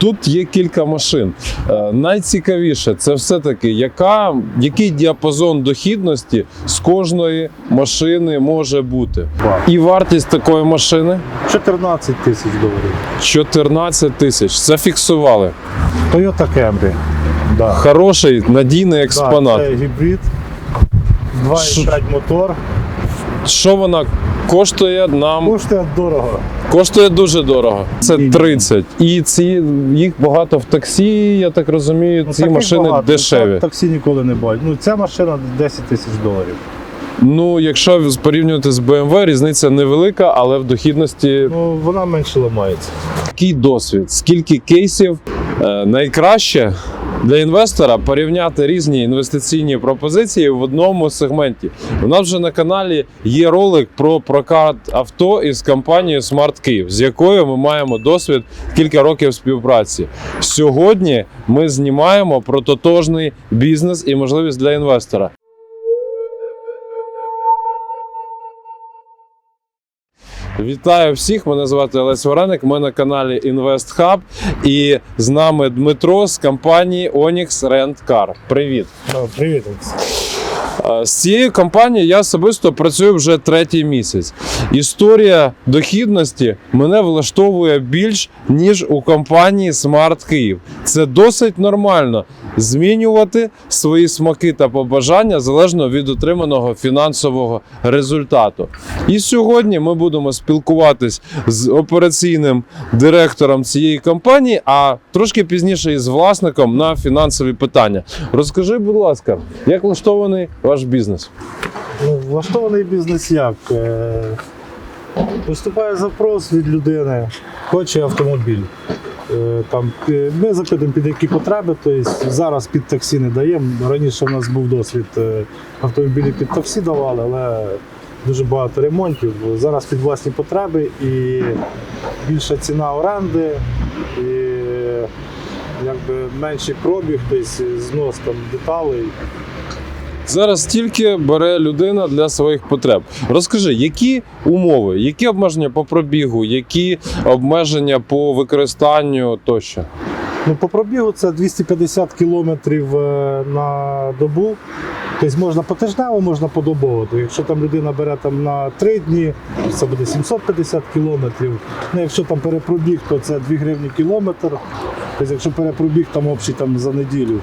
Тут є кілька машин. Е, Найцікавіше це все-таки, яка, який діапазон дохідності з кожної машини може бути. І вартість такої машини 14 тисяч доларів. 14 тисяч. Зафіксували. Toyota Camry. Да. Хороший надійний експонат. Да, це гібрид. 2,5 мотор. Що вона коштує нам? Коштує дорого. Коштує дуже дорого. Це 30. І ці їх багато в таксі, я так розумію, ці таких машини багато. дешеві. Так- Таксі ніколи не бачить. Ну, ця машина 10 тисяч доларів. Ну, якщо порівнювати з BMW, різниця невелика, але в дохідності Ну, вона менше ламається. який досвід, скільки кейсів Е, найкраще для інвестора порівняти різні інвестиційні пропозиції в одному сегменті. У нас вже на каналі є ролик про прокат авто із компанією Smart Київ, з якою ми маємо досвід кілька років співпраці. Сьогодні ми знімаємо про тотожний бізнес і можливість для інвестора. Вітаю всіх! Мене звати Олесь Вареник. Ми на каналі Invest Hub і з нами Дмитро з компанії Onyx Rent Car. Привіт! Привіт. Е, З цією компанією я особисто працюю вже третій місяць. Історія дохідності мене влаштовує більш ніж у компанії Smart Київ. Це досить нормально змінювати свої смаки та побажання залежно від отриманого фінансового результату. І сьогодні ми будемо спілкуватись з операційним директором цієї компанії, а трошки пізніше із власником на фінансові питання. Розкажи, будь ласка, як влаштований ваш бізнес? Ну, влаштований бізнес як? Е, Поступає запрос від людини, хоче автомобіль. Е, Там, е, ми запитуємо під які потреби, тобто зараз під таксі не даємо. Раніше в нас був досвід е, автомобілі під таксі давали, але дуже багато ремонтів. Зараз під власні потреби і більша ціна оренди, і якби менший пробіг, тобто знос там деталей. Зараз тільки бере людина для своїх потреб. Розкажи, які умови, які обмеження по пробігу, які обмеження по використанню тощо. Ну, по пробігу це 250 кілометрів е, на добу. Тобто можна потижнево, можна подобово. Якщо там людина бере там на 3 дні, це буде 750 кілометрів. Ну, якщо там перепробіг, то це 2 гривні кілометр. Тобто, якщо перепробіг там общий там за неділю.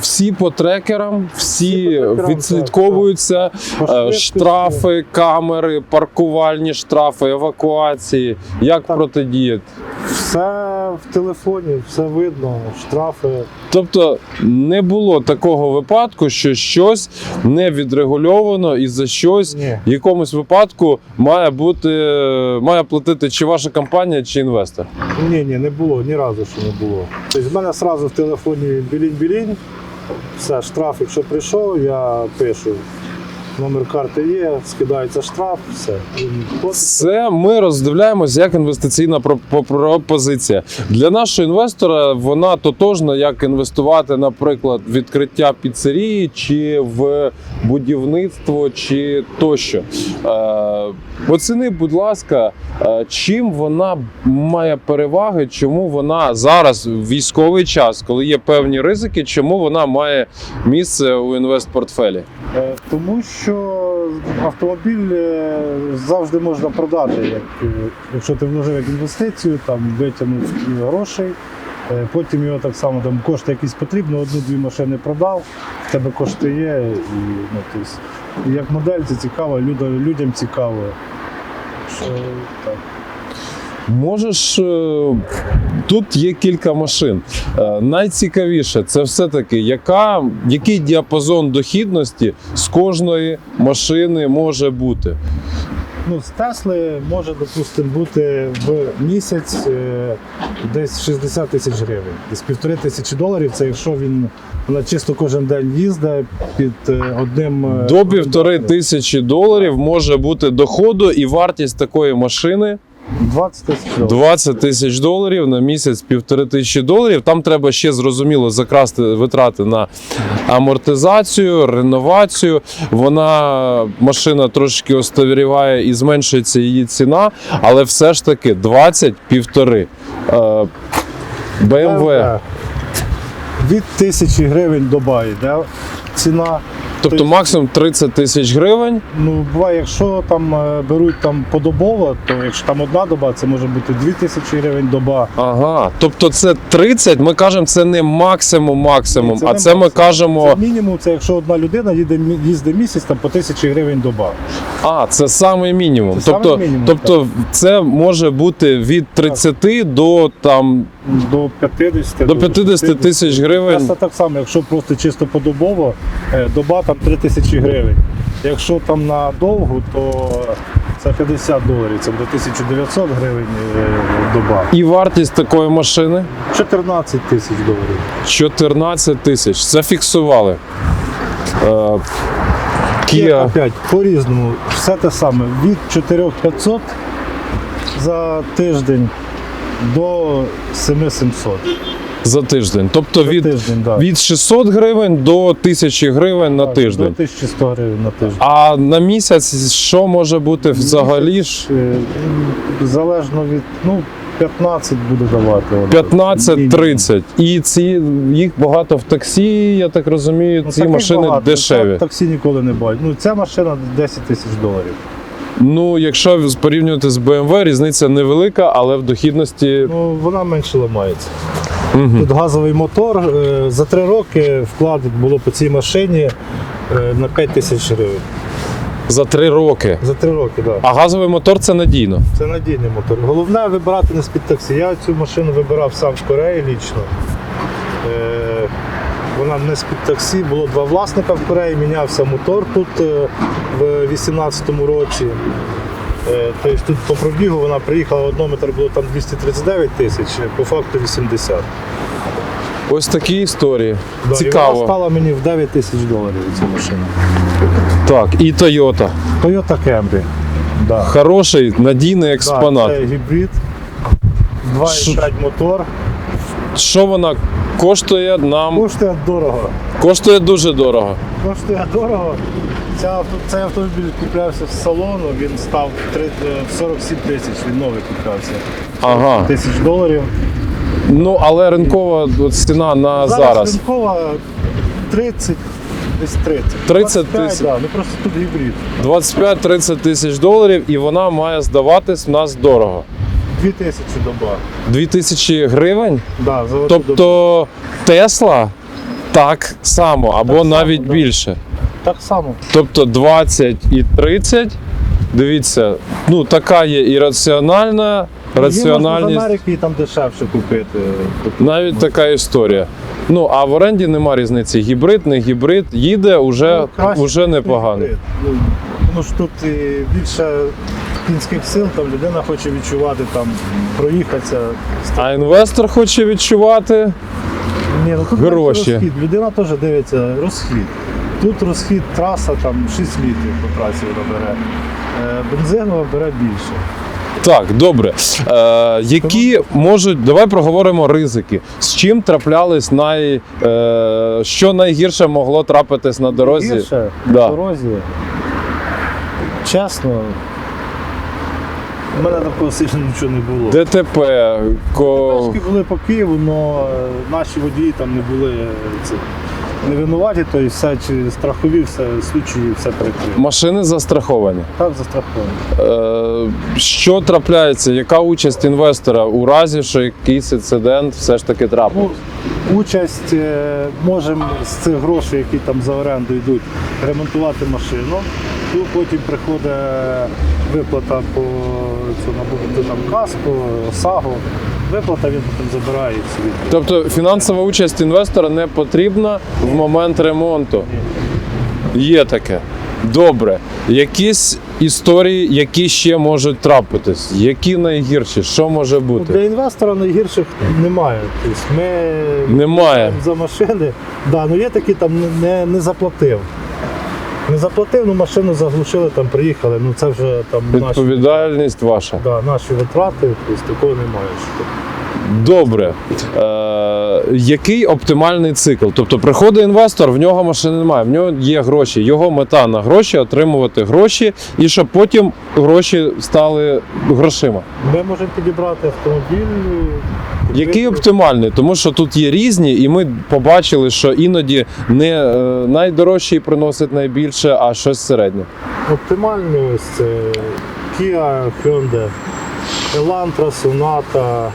Всі по трекерам, всі відслідковуються. Е. Штрафи, камери, паркувальні штрафи, евакуації. Як протидіяти? Все в телефоні, все видно, штрафи. Тобто не було такого випадку, що щось не відрегульовано і за щось Ні. в якомусь випадку має бути має платити чи ваша компанія, чи інвестор. Ні, ні, не було, ні разу що не було. Тобто в мене одразу в телефоні білінь-білінь. Все, штраф, якщо прийшов, я пишу. Номер карти є, скидається штраф, все. Це ми роздивляємося як інвестиційна пропозиція. Для нашого інвестора вона тотожна, як інвестувати, наприклад, в відкриття піцерії чи в будівництво, чи тощо. Е, оціни, будь ласка, е, чим вона має переваги, чому вона зараз в військовий час, коли є певні ризики, чому вона має місце у інвестпортфелі? Е, Тому що автомобіль е, завжди можна продати, е, якщо ти вложив як інвестицію, там витягнув грошей. Потім його так само там кошти якісь потрібно, одну-дві машини продав, в тебе кошти є. І, ну, тобто, як модель це цікаво, людям цікаво. Що, так. Можеш е, тут є кілька машин. Е, Найцікавіше це все-таки, яка, який діапазон дохідності з кожної машини може бути. Ну, з Тесли може, допустимо, бути в місяць е, десь 60 тисяч гривень. Десь півтори тисячі доларів. Це якщо він вона чисто кожен день їздить під одним До півтори тисячі доларів може бути доходу, і вартість такої машини 20 тисяч доларів. 20 тисяч доларів на місяць, півтори тисячі доларів. Там треба ще зрозуміло закрасти витрати на амортизацію, реновацію. Вона машина трошки остаріває і зменшується її ціна, але все ж таки 20 півтори. Е, BMW. Від тисячі гривень доба йде ціна. Тобто максимум 30 тисяч гривень. Ну, буває, якщо там е, беруть там подобово, то якщо там одна доба, це може бути 2 тисячі гривень доба. Ага, тобто це 30, ми кажемо, це не максимум максимум, це а це ми кажемо. Це мінімум, це якщо одна людина їде їздить місяць там по тисячі гривень доба. А, це саме мінімум. Це тобто, мінімум, тобто це може бути від 30 до там До 50 до 50 тисяч гривень. Це так само, якщо просто чисто подобово, доба там 3 тисячі гривень. Якщо там на довгу, то це 50 доларів, це буде 1900 гривень е, доба. І вартість такої машини 14 тисяч доларів. 14 тисяч. Зафіксували. Е, Kia опять по-різному. Все те саме. Від 4500 за тиждень до 7700. За тиждень. Тобто За від, тиждень, да. від 600 гривень до 1000 гривень на тиждень. До 1100 гривень на тиждень. А на місяць що може бути взагалі ж? Е, Залежно від, ну, 15 буде давати. от. 15-30. І ці їх багато в таксі, я так розумію, Ну, ці машини багато. дешеві. Так- Таксі ніколи не бачать. Ну, ця машина 10 тисяч доларів. Ну, якщо порівнювати з BMW, різниця невелика, але в дохідності Ну, вона менше ламається. Тут газовий мотор. е, За 3 роки вклад було по цій машині е, на 5 тисяч гривень. за 3 роки. За 3 роки, так. Да. А газовий мотор це надійно. Це надійний мотор. Головне вибирати не з-під таксі. Я цю машину вибирав сам в Кореї лічно. Е, вона не з-під таксі, було два власника в Кореї, мінявся мотор тут в 18-му році. Тобто тут по пробігу вона приїхала, однометр було там 239 тисяч, по факту 80. Ось такі історії. Да, І вона Цікаво. стала мені в 9 тисяч доларів ця машина. Так, і Toyota. Toyota Camry. Да. Хороший, надійний експонат. Да, це гібрид, 2,5 мотор. Що вона коштує нам? Коштує дорого. Коштує дуже дорого. Коштує дорого. Ця, авто- цей автомобіль куплявся з салону, він став три- е, 47 тисяч, він новий куплявся. Ага. Тисяч доларів. Ну, але ринкова от ціна на зараз. ринкова 30, десь 30. 30 25, тисяч. Да, ну просто тут гібрид. 25-30 тисяч доларів, і вона має здаватись в нас дорого. 2 тисячі доба. 2000 гривень. Да, за. Тобто Тесла так само, або Так само, навіть да. більше. Так само. Тобто 20 і 30. Дивіться, ну така є і раціональна, Є можна з раціональність. Америки там дешевше купити. Тобто, Навіть така історія. Ну, а в оренді нема різниці. Гібрид, не гібрид, їде уже, ну, уже непогано. Ну, Тому що тут більше кінських сил, там людина хоче відчувати, там, проїхатися. А інвестор хоче відчувати. Ні, ну тут Гроші. розхід. Людина теж дивиться розхід. Тут розхід траса там 6 літрів по трасі вона бере. Е, бере більше. Так, добре. Е, які можуть, давай проговоримо ризики. З чим траплялись най, е, що найгірше могло трапитись на дорозі? Гірше Да. на дорозі. Чесно, у мене такого сильно нічого не було. ДТП, ко... Трошки були по Києву, але наші водії там не були е, це, не винуваті, то й все чи страхові, все слідчі, все перекрили. машини застраховані. Так застраховані. Е, що трапляється? Яка участь інвестора у разі, що якийсь інцидент все ж таки трапив? Ну, участь е, можемо з цих грошей, які там за оренду йдуть, ремонтувати машину. Тут потім приходить виплата по набути там каску, САГО. Виплата він потім забирає собі. Тобто фінансова участь інвестора не потрібна в момент ремонту. Є таке. Добре. Якісь історії, які ще можуть трапитись? Які найгірші? Що може Ну, бути? Для інвестора найгірших немає. Тобто ми Немає. за машини. Да, ну є такі там не, не заплатив. Не заплатив, ну машину заглушили, там приїхали. Ну це вже там наші, Відповідальність ваша. да, наші витрати, тобто такого немає. Добре. Е, який оптимальний цикл? Тобто приходить інвестор, в нього машини немає, в нього є гроші. Його мета на гроші отримувати гроші, і щоб потім гроші стали грошима. Ми можемо підібрати автомобіль. Який оптимальний? Тому що тут є різні, і ми побачили, що іноді не е, найдорожчий приносить найбільше, а щось середнє. Оптимальний ось це Kia, Hyundai, Elantra, Sonata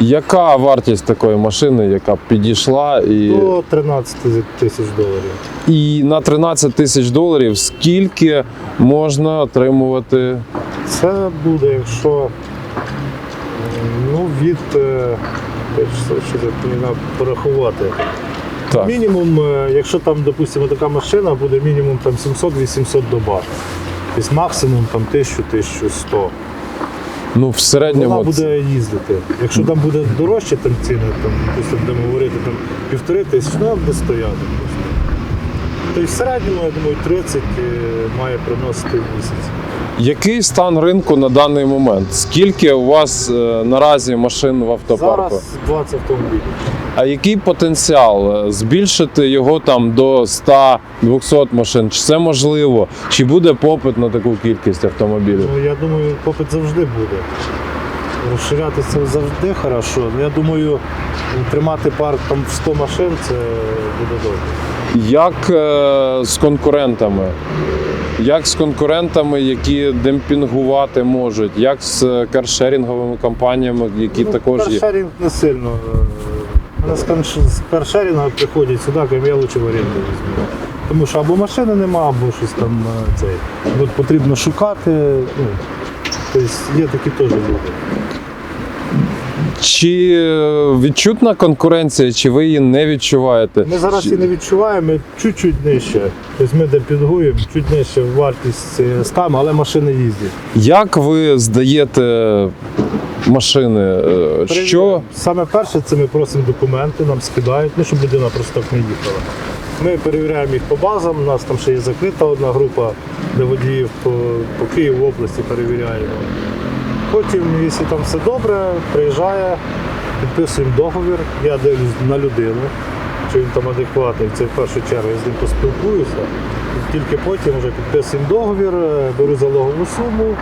Яка вартість такої машини, яка б підійшла і, до 13 тисяч доларів. і на 13 тисяч доларів скільки можна отримувати? Це буде, якщо ну, від е, що, порахувати. Так. Мінімум, е, якщо там, допустимо, така машина, буде мінімум там 700-800 доба. Тобто максимум там 1000-1100. Ну, в середньому Вона буде їздити. Якщо там буде дорожче там ціни, там, допустимо, будемо говорити там півтори тисячі, вона буде стояти. Тобто в середньому, я думаю, 30 е, має приносити в місяць. Який стан ринку на даний момент? Скільки у вас е, наразі машин в автопарку? Зараз 20 автомобілів. А який потенціал е, збільшити його там до 100-200 машин? Чи це можливо? Чи буде попит на таку кількість автомобілів? Ну, я думаю, попит завжди буде. Розширятися завжди хорошо. Ну, я думаю, тримати парк там в 100 машин це буде добре. Як е, з конкурентами? Як з конкурентами, які демпінгувати можуть? Як з е, каршерінговими компаніями, які також є? Каршерінг не сильно. е, Мене з каршерінга приходять сюди, кажуть, я лучше в оренду візьму. Тому що або машини нема, або щось там цей. От потрібно шукати. Ну, тобто є такі теж люди. Чи е, відчутна конкуренція, чи ви її не відчуваєте? Ми зараз її не відчуваємо, ми чуть-чуть нижче. Тобто ми демпінгуємо, чуть нижче вартість е, ставимо, але машини їздять. Як ви здаєте машини? Е, Що Саме перше, це ми просимо документи, нам скидають, ну, щоб людина просто так не їхала. Ми перевіряємо їх по базам, у нас там ще є закрита одна група, де водіїв по, по Києву області перевіряємо. Потім, якщо там все добре, приїжджає, підписуємо договір, я дивлюсь на людину, чи він там адекватний, це в першу чергу я з ним поспілкуюся. Тільки потім вже підписуємо договір, е, беру залогову суму.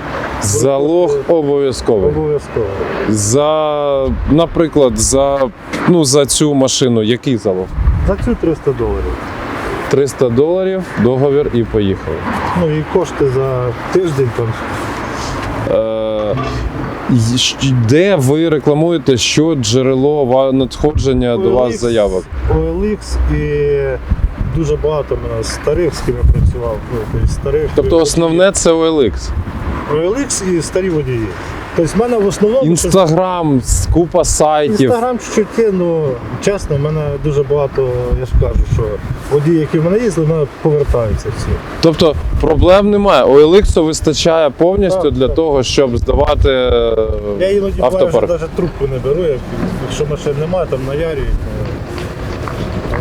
залог обов'язковий? Обов'язково. За, наприклад, за, ну, за цю машину який залог? За цю 300 доларів. 300 доларів, договір і поїхали. Ну і кошти за тиждень там. Е, де ви рекламуєте, що джерело надходження надходження до вас заявок? OLX і дуже багато мене старих, з ким я працював. Ну, тобто старих Тобто основне це OLX. OLX і старі водії. Тобто в мене в основному Інстаграм, купа сайтів. Інстаграм чуть-чуть, ну чесно, в мене дуже багато, я ж кажу, що водії, які в мене їздили, в мене повертаються всі. Тобто проблем немає. OLX вистачає повністю Так, для так. того, щоб здавати е, Я іноді буває, що навіть трубку не беру, якщо машин немає, там наярюють, ну,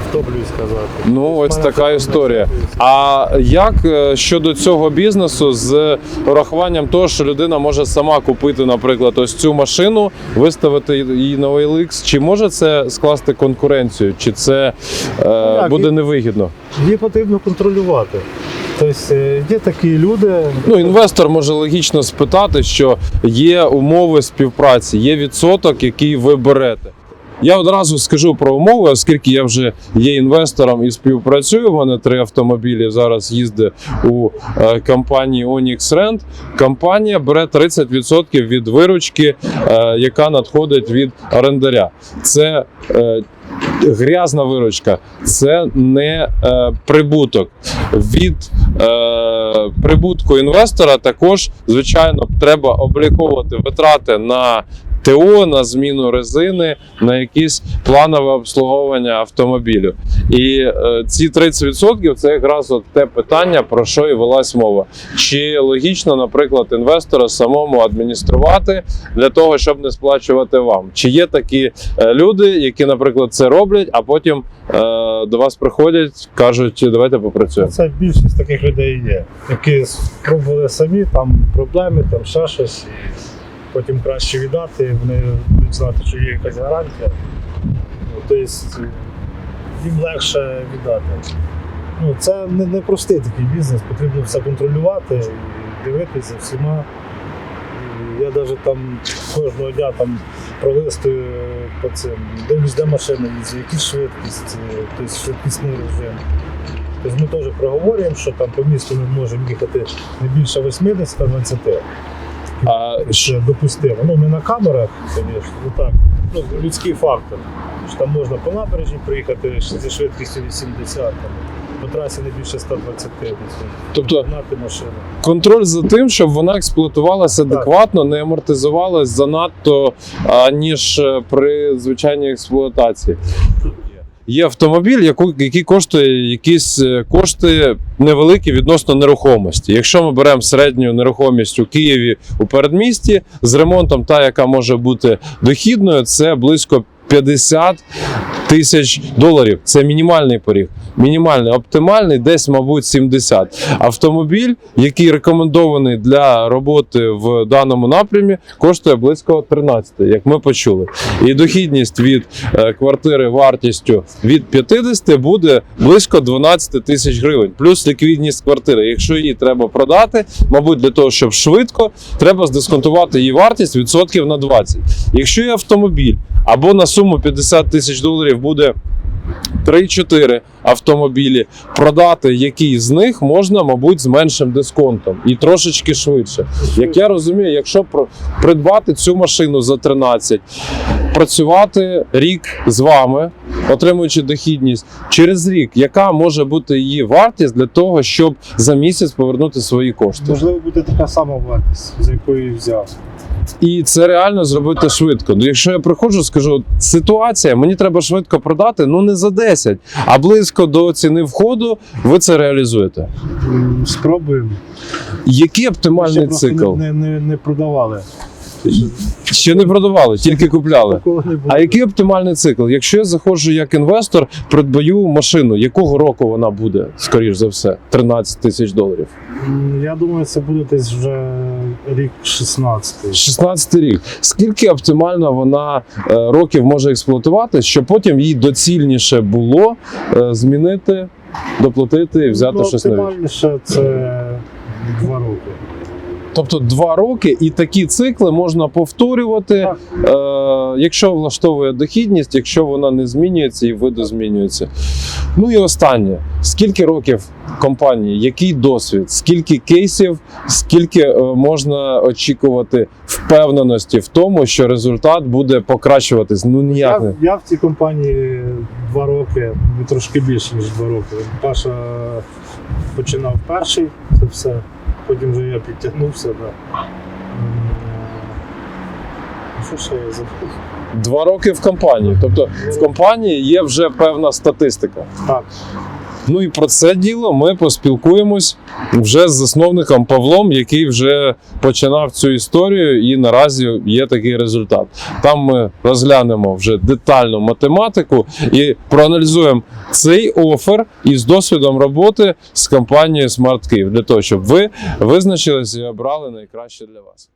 втоплююсь сказати. Ну, ось така історія. А як е, щодо цього бізнесу з урахуванням того, що людина може сама купити, наприклад, ось цю машину, виставити її на OLX, чи може це скласти конкуренцію, чи це е, як? буде невигідно? Її потрібно контролювати. Тобто е, є такі люди, Ну, інвестор може логічно спитати, що є умови співпраці, є відсоток, який ви берете. Я одразу скажу про умови, оскільки я вже є інвестором і співпрацюю. У мене три автомобілі зараз їздить у е, компанії Onyx Rent. Компанія бере 30% від виручки, е, яка надходить від орендаря. Це е, грязна виручка, це не е, прибуток. Від е, прибутку інвестора також, звичайно, треба обліковувати витрати на ТО, на зміну резини, на якісь планове обслуговування автомобілю. І е, ці 30% це якраз от те питання, про що і велась мова. Чи логічно, наприклад, інвестора самому адмініструвати для того, щоб не сплачувати вам? Чи є такі е, люди, які, наприклад, це роблять, а потім е, до вас приходять, кажуть, давайте попрацюємо. Це більшість таких людей є, які спробували самі, там проблеми, там ще щось, потім краще віддати, вони будуть знати, що є якась гарантія. Тобто їм легше віддати. Ну, це не, не простий такий бізнес, потрібно все контролювати і дивитися всіма. Я навіть там кожного дня там пролистую по цим, дивлюсь, де машина їздить, які швидкість, тобто швидкісний режим. Тобто ми теж проговорюємо, що там по місту ми можемо їхати не більше 80-20. А Це допустимо. Ну не на камерах, звісно, ну так. Ну, людський фактор. Що там можна по набережні приїхати зі швидкістю 80, там, по трасі не більше 120 тобто машину. контроль за тим, щоб вона експлуатувалася адекватно, не амортизувалась занадто, а, ніж е, при звичайній експлуатації. Є автомобіль, який коштує якісь е, кошти невеликі відносно нерухомості. Якщо ми беремо середню нерухомість у Києві у передмісті з ремонтом, та яка може бути дохідною, це близько 50 тисяч доларів. Це мінімальний поріг. Мінімальний, оптимальний, десь, мабуть, 70. Автомобіль, який рекомендований для роботи в даному напрямі, коштує близько 13, як ми почули. І дохідність від е, квартири вартістю від 50 буде близько 12 тисяч гривень, плюс ліквідність квартири. Якщо її треба продати, мабуть, для того, щоб швидко, треба здисконтувати її вартість відсотків на 20. Якщо є автомобіль або на суму 50 тисяч доларів буде 3-4 автомобілі, продати який з них можна, мабуть, з меншим дисконтом і трошечки швидше. Як я розумію, якщо придбати цю машину за 13, працювати рік з вами, отримуючи дохідність, через рік, яка може бути її вартість для того, щоб за місяць повернути свої кошти? Можливо, буде така сама вартість, за якої взяв. І це реально зробити швидко. Ну, якщо я приходжу, скажу, ситуація, мені треба швидко продати, ну не за 10, а близько до ціни входу, ви це реалізуєте. Спробуємо. Який оптимальний просто цикл? Не, не, не продавали. Ще не продавали, тільки купляли. А який оптимальний цикл? Якщо я заходжу як інвестор, придбаю машину, якого року вона буде, скоріш за все, 13 тисяч доларів. Я думаю, це буде десь вже рік 16. 16 рік. Скільки оптимально вона е, років може експлуатувати, щоб потім їй доцільніше було е, змінити, доплатити і взяти ну, щось нове? оптимальніше це. Тобто два роки, і такі цикли можна повторювати, е, якщо влаштовує дохідність, якщо вона не змінюється і видозмінюється. Ну і останнє: скільки років компанії, який досвід, скільки кейсів, скільки е, можна очікувати впевненості в тому, що результат буде покращуватись? Ну ніяк не. Я, я в цій компанії два роки, трошки більше, ніж два роки. Паша починав перший, це все. Потім вже я підтягнувся. Да. Е, Що ще я забув? Два роки в компанії. Тобто в компанії є вже певна статистика. Так. Ну і про це діло ми поспілкуємось вже з засновником Павлом, який вже починав цю історію, і наразі є такий результат. Там ми розглянемо вже детальну математику і проаналізуємо цей офер із досвідом роботи з компанією Smart для того, щоб ви визначилися і обрали найкраще для вас.